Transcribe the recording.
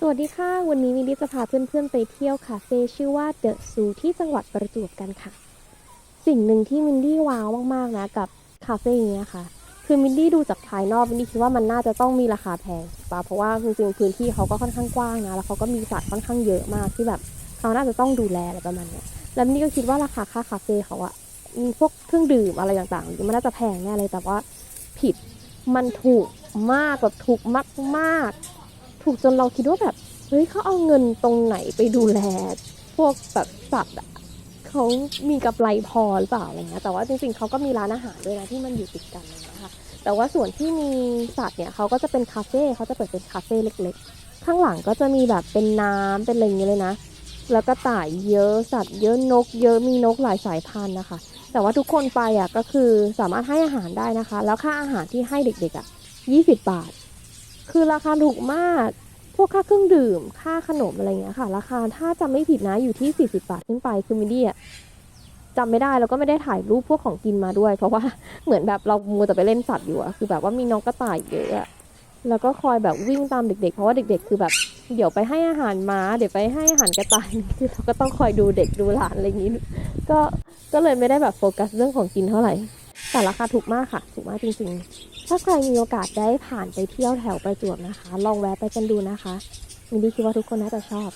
สวัสดีค่ะ วันนี้มินดี้จะพาเพื่อนๆไปเที่ยวคาเฟ่ชื่อว่าเดอะซูที่จังหวัดประจวบกันค่ะ สิ่งหนึ่งที่มินดี้ว้าวมากๆนะกับคาเฟ่นี้นะคะคือมินดี้ดูจากภายนอกมินดี้คิดว่ามันน่าจะต้องมีราคาแพงถูกปะเพราะว่าจริงๆพื้นที่เขาก็ค่อนข้างกว้างนะแล้วเขาก็มีสัตว์ค่อนข้างเยอะมากที่แบบเขาน่าจะต้องดูแลอะไรประมาณเนี้ยแล้วมินดี้ก็คิดว่าราคาค่าคาเฟ่เขาอะมีพวกเครื่องดื่มอะไรต่างๆมันน่าจะแพงแน่เลยแต่ว่าผิดมันถูกมากแบบถูกมากๆ ถูกจนเราคิดว่าแบบเฮ้ยเขาเอาเงินตรงไหนไปดูแล พวกแบบสัตว์อะเขามีกำไรพอหรือเปล่าอะไรเงี้ยแต่ว่าจริงๆเขาก็มีร้านอาหารด้วยนะที่มันอยู่ติดกันนะคะแต่ว่าส่วนที่มีสัตว์เนี่ยเขาก็จะเป็นคาเฟ่เขาจะเปิดเป็นคาเฟ่เล็กๆ ข้างหลังก็จะมีแบบเป็นน้ำเป็นอะไรอย่างเงี้ยเลยนะ แล้วก็ต่ายเยอะสัตว์เยอะนก เยอะมีนกหลายสายพันธุ์นะคะ แต่ว่าทุกคนไปอะก็คือสามารถให้อาหารได้นะคะ แล้วค่าอาหารที่ให้เด็กๆอะ20 บาท คือราคาถูกมาก พวกค่าเครื่องดื่ม ค่าขนมอะไรเงี้ยค่ะ ราคาถ้าจำไม่ผิดนะอยู่ที่ 40 บาทขึ้นไปคือมินดี้อะจำไม่ได้แล้วก็ไม่ได้ถ่ายรูปพวกของกินมาด้วย เพราะว่าเหมือนแบบเรามัวแต่ไปเล่นสัตว์อยู่อะคือแบบว่ามีน้องกระต่ายเยอะอะแล้วก็คอยแบบวิ่งตามเด็กๆ เพราะว่าเด็ก ๆ คือแบบ เดี๋ยวไปให้อาหารม้า เดี๋ยวไปให้อาหารกระต่ายคือเราก็ต้องคอยดูเด็กดูหลานอะไรอย่างนี้ ก็ก็เลยไม่ได้แบบโฟกัสเรื่องของกินเท่าไหร่ แต่ราคาถูกมากค่ะ ถูกมากจริงๆ ถ้าใครมีโอกาสได้ผ่านไปเที่ยวแถวประจวบนะคะ ลองแวะไปกันดูนะคะมินดี้คิดว่าทุกคนน่าจะชอบ